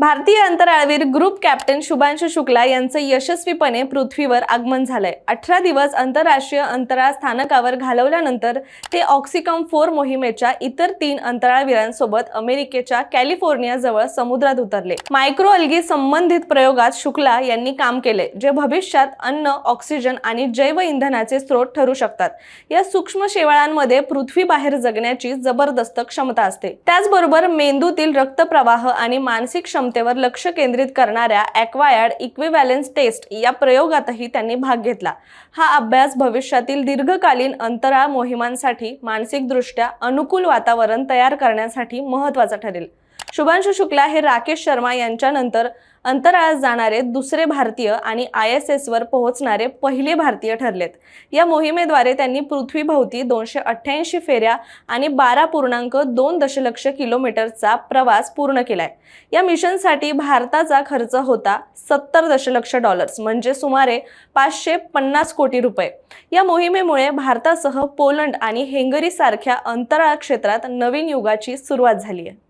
भारतीय अंतराळवीर group captain Shubhanshu Shukla यांचं यशस्वीपणे पृथ्वीवर आगमन झालंय. अठरा दिवस आंतरराष्ट्रीय अंतराळ स्थानकावर घालवल्यानंतर ते ऑक्सिकॉम फोर मोहिमेच्या इतर तीन अंतराळवीरांसोबत अमेरिकेच्या कॅलिफोर्नियाजवळ समुद्रात उतरले. मायक्रोअल्गी संबंधित प्रयोगात शुक्ला यांनी काम केले जे भविष्यात अन्न ऑक्सिजन आणि जैव इंधनाचे स्रोत ठरू शकतात. या सूक्ष्म शेवाळांमध्ये पृथ्वी बाहेर जगण्याची जबरदस्त क्षमता असते. त्याचबरोबर मेंदूतील रक्तप्रवाह आणि मानसिक क्षमतेवर लक्ष केंद्रित करणाऱ्या ॲक्वायर्ड इक्विबॅलेन्स टेस्ट या प्रयोगातही त्यांनी भाग घेतला. हा अभ्यास भविष्यातील दीर्घकालीन अंतराळ मोहिमांसाठी मानसिकदृष्ट्या अनुकूल वातावरण तयार करण्यासाठी महत्त्वाचा ठरेल. शुभांशु शुक्ला हे राकेश शर्मा यांच्यानंतर अंतराळात जाणारे दुसरे भारतीय आणि आय एस एसवर पोहोचणारे पहिले भारतीय ठरलेत. या मोहिमेद्वारे त्यांनी पृथ्वीभोवती दोनशे अठ्ठ्याऐंशी फेऱ्या आणि बारा पूर्णांक दोन दशलक्ष किलोमीटरचा प्रवास पूर्ण केलाय. या मिशनसाठी भारताचा खर्च होता सत्तर दशलक्ष डॉलर्स म्हणजे सुमारे पाचशे पन्नास कोटी रुपये. या मोहिमेमुळे भारतासह पोलंड आणि हेंगरी सारख्या अंतराळ क्षेत्रात नवीन युगाची सुरुवात झाली आहे